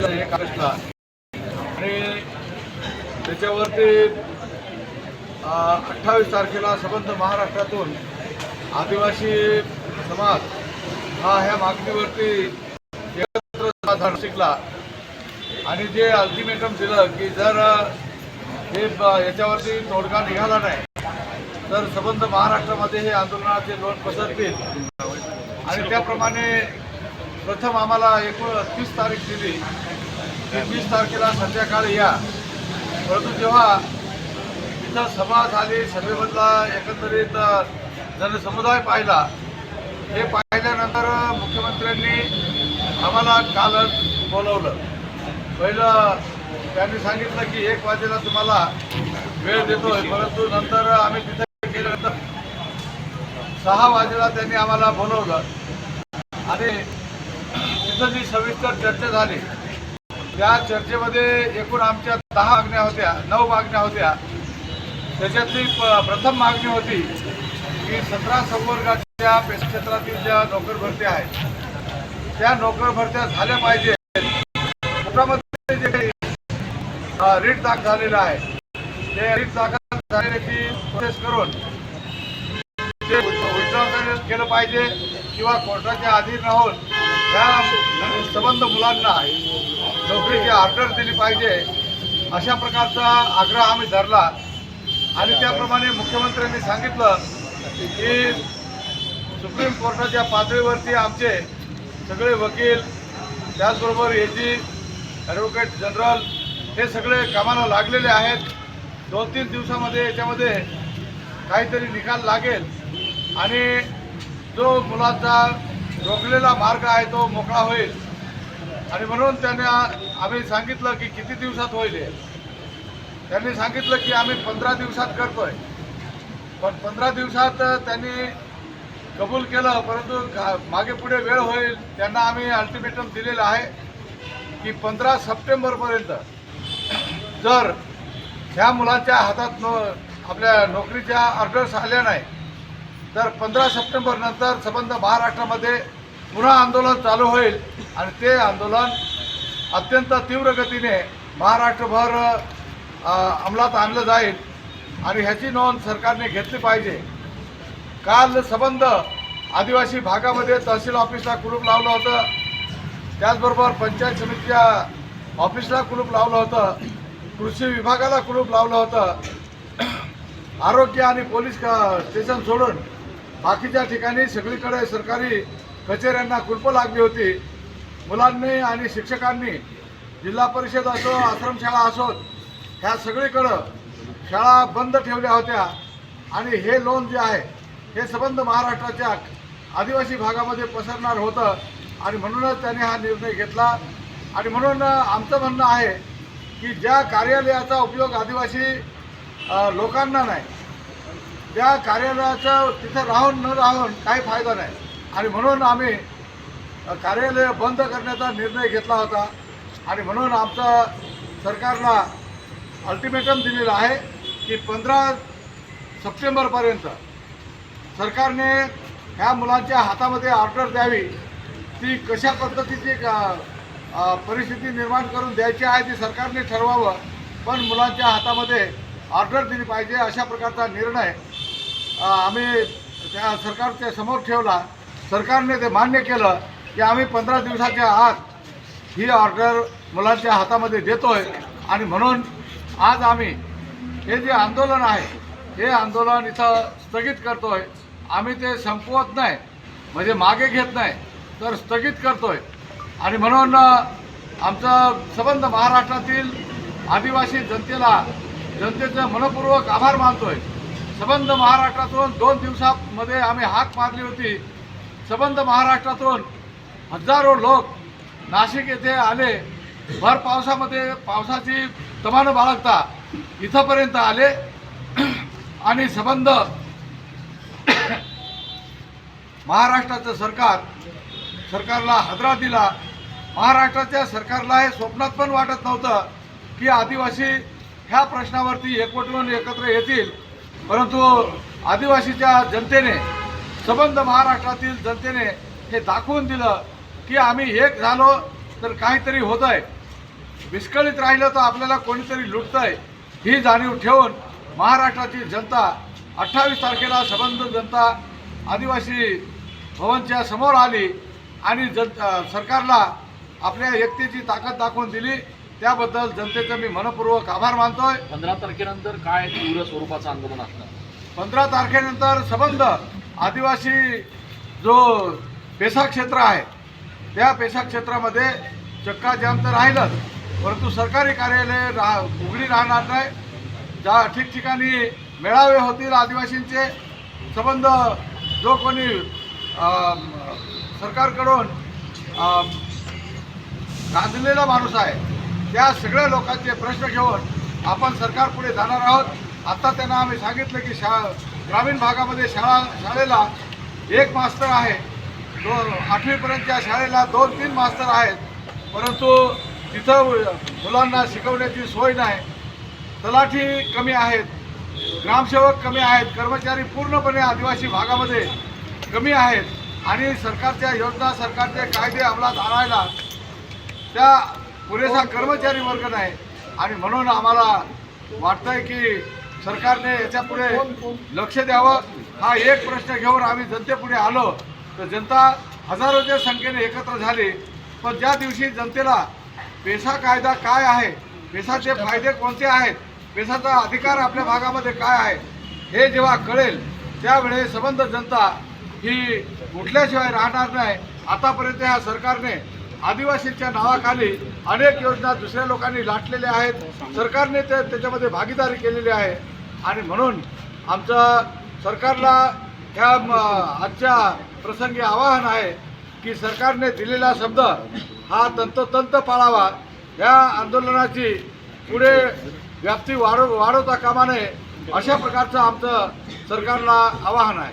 एक ऑगस्टला आणि त्याच्यावरती अठ्ठावीस तारखेला संबंध महाराष्ट्रातून आदिवासी समाज हा ह्या मागणीवरती एकत्र झाड शिकला. आणि जे अल्टिमेटम दिलं की जर हे याच्यावरती तोडगा निघाला नाही तर संबंध महाराष्ट्रामध्ये हे आंदोलनाचे लोट पसरतील. आणि त्याप्रमाणे प्रथम आम्हाला एकूण तीस तारीख दिली. की वीस तारखेला संध्याकाळी या. परंतु जेव्हा इथं सभा झाली सभेमधला एकंदरीत जनसमुदाय पाहिला हे पाहिल्यानंतर मुख्यमंत्र्यांनी आम्हाला कालच बोलवलं. पहिलं त्यांनी सांगितलं की एक वाजेला तुम्हाला वेळ देतोय परंतु नंतर आम्ही तिथे गेल्यानंतर सहा वाजेला त्यांनी आम्हाला बोलवलं. आणि तिथं जी सविस्तर चर्चा झाली. त्या चर्चेमध्ये एकूण आमच्या दहा मागण्या होत्या नऊ मागण्या होत्या. त्याच्यातली प- प्रथम मागणी होती की सतरा संवर्गाच्या क्षेत्रातील ज्या नोकर भरत्या आहेत त्या नोकर भरत्या झाल्या पाहिजे. कोर्टामध्ये जे काही रीट दाखल झालेलं आहे ते रीट दाखल झालेल्याची प्रोसेस करून ते विड्रॉ केलं पाहिजे किंवा कोर्टाच्या अधीन राहून त्या संबंध मुलांना नोकरीची ऑर्डर दिली पाहिजे. अशा प्रकारचा आग्रह आम्ही धरला. आणि त्याप्रमाणे मुख्यमंत्र्यांनी सांगितलं की सुप्रीम कोर्टाच्या पातळीवरती आमचे सगळे वकील त्याचबरोबर ए जी ॲडव्होकेट जनरल हे सगळे कामाला लागलेले आहेत. दोन तीन दिवसामध्ये याच्यामध्ये काहीतरी निकाल लागेल. आणि जो मुलांचा रोखलेला मार्ग आहे तो मोकळा होईल आणि म्हणून त्यांनी आम्ही सांगितलं की किती दिवसात होईल हे. त्यांनी सांगितलं की आम्ही पंधरा दिवसात करतोय पण पंधरा दिवसात त्यांनी कबूल केलं परंतु मागे पुढे वेळ होईल त्यांना आम्ही अल्टिमेटम दिलेलं आहे की पंधरा सप्टेंबरपर्यंत जर ह्या मुलांच्या हातात नो आपल्या नोकरीच्या ऑर्डर्स आल्या नाही तर पंधरा सप्टेंबरनंतर संबंध महाराष्ट्रामध्ये पुन्हा आंदोलन चालू होईल आणि ते आंदोलन अत्यंत तीव्र गतीने महाराष्ट्रभर अंमलात आणलं जाईल आणि ह्याची नोंद सरकारने घेतली पाहिजे. काल संबंध आदिवासी भागामध्ये तहसील ऑफिसला कुलूप लावलं होतं. त्याचबरोबर पंचायत समितीच्या ऑफिसला कुलूप लावलं होतं. कृषी विभागाला कुलूप लावलं होतं. आरोग्य आणि पोलीस का- स्टेशन सोडून बाकीच्या ठिकाणी सगळीकडे सरकारी कचेऱ्यांना कुलप लागली होती. मुलांनी आणि शिक्षकांनी जिल्हा परिषद असो आश्रमशाळा असोत ह्या सगळीकडं शाळा बंद ठेवल्या होत्या. आणि हे लोन जे आहे हे संबंध महाराष्ट्राच्या आदिवासी भागामध्ये पसरणार होतं. आणि म्हणूनच त्यांनी हा निर्णय घेतला. आणि म्हणून आमचं म्हणणं आहे की ज्या कार्यालयाचा उपयोग आदिवासी लोकांना नाही त्या कार्यालयाचा तिथं राहून न राहून काही फायदा नाही. आणि म्हणून आम्ही कार्यालय बंद करण्याचा निर्णय घेतला होता. आणि म्हणून आमचं सरकारला अल्टिमेटम दिलेलं आहे की पंधरा सप्टेंबरपर्यंत सरकारने ह्या मुलांच्या हातामध्ये ऑर्डर द्यावी. ती कशा पद्धतीची परिस्थिती निर्माण करून द्यायची आहे ती सरकारने ठरवावं. पण मुलांच्या हातामध्ये ऑर्डर दिली पाहिजे अशा प्रकारचा निर्णय आम्ही त्या सरकारच्या समोर ठेवला. सरकारने ते मान्य केलं की आम्ही पंधरा दिवसाच्या आत ही ऑर्डर मुलांच्या हातामध्ये देतोय. आणि म्हणून आज आम्ही हे जे आंदोलन आहे हे आंदोलन इथं स्थगित करतोय. आम्ही ते संपवत नाही म्हणजे मागे घेत नाही तर स्थगित करतोय. आणि म्हणून आमचं संबंध महाराष्ट्रातील आदिवासी जनतेला जनतेचं मनपूर्वक आभार मानतोय. संबंध महाराष्ट्रातून दोन दिवसामध्ये आम्ही हाक मारली होती. संबंध महाराष्ट्रातून हजारो लोक नाशिक येथे आले. भर पावसामध्ये पावसाची तमानं बाळगता इथंपर्यंत आले. आणि संबंध महाराष्ट्राचं सरकार सरकारला हादरा दिला. महाराष्ट्राच्या सरकारला हे स्वप्नात पण वाटत नव्हतं की आदिवासी ह्या प्रश्नावरती एकवटून एकत्र येतील. परंतु आदिवासीच्या जनतेने संबंध महाराष्ट्रातील जनतेने हे दाखवून दिलं की आम्ही एक झालो तर काहीतरी होत आहे विस्कळीत राहिलं तर आपल्याला कोणीतरी लुटतंय. ही जाणीव ठेवून महाराष्ट्राची जनता अठ्ठावीस तारखेला संबंध जनता आदिवासी भवनच्या समोर आली आणि जन सरकारला आपल्या एकतेची ताकद दाखवून दिली. त्याबद्दल जनतेचं मी मनपूर्वक आभार मानतोय. पंधरा तारखेनंतर काय तीव्र स्वरूपाचं आंदोलन असणार? पंधरा तारखेनंतर संबंध आदिवासी जो पेसा क्षेत्र आहे त्या पेसा क्षेत्रामध्ये चक्का जाम तर राहिलंच परंतु सरकारी कार्यालय रा उघडी राहणार नाही. ज्या ठिकठिकाणी मेळावे होतील आदिवासींचे संबंध जो कोणी सरकारकडून गांधलेला माणूस आहे त्या सगळ्या लोकांचे प्रश्न घेऊन आपण सरकारपुढे जाणार आहोत. आता त्यांना आम्ही सांगितलं की शा ग्रामीण भागामध्ये शाळा शाळेला एक मास्तर आहे. दो आठवीपर्यंतच्या शाळेला दोन तीन मास्तर आहेत. परंतु तिथं मुलांना शिकवण्याची सोय नाही. तलाठी कमी आहेत. ग्रामसेवक कमी आहेत. कर्मचारी पूर्णपणे आदिवासी भागामध्ये कमी आहेत. आणि सरकारच्या योजना सरकारचे कायदे अंमलात आणायला त्या पुरेसा कर्मचारी वर्ग नाही. आणि म्हणून आम्हाला वाटतंय की सरकारने याच्यापुढे लक्ष द्यावं? हा एक प्रश्न घेऊन आम्ही जनतेपुढे आलो. तर जनता हजारोच्या संख्येने एकत्र झाली. पण ज्या दिवशी जनतेला पेसा कायदा काय आहे? पेसाचे फायदे कोणते आहेत? पेसाचा अधिकार आपल्या भागामध्ये काय आहे? हे जेव्हा कळेल त्यावेळेस संबंध जनता ही उठल्याशिवाय राहणार नाही. आतापर्यंत ह्या सरकारने आदिवासींच्या नावाखाली अनेक योजना दुसऱ्या लोकांनी लाटलेल्या आहेत. सरकारने ते त्याच्यामध्ये भागीदारी केलेली आहे. आणि म्हणून आमचं सरकारला ह्या म, आजच्या प्रसंगी आवाहन आहे की सरकारने दिलेला शब्द हा तंतोतंत पाळावा. या आंदोलनाची पुढे व्याप्ती वाढव वाढवता कामा नये अशा प्रकारचं आमचं सरकारला आवाहन आहे.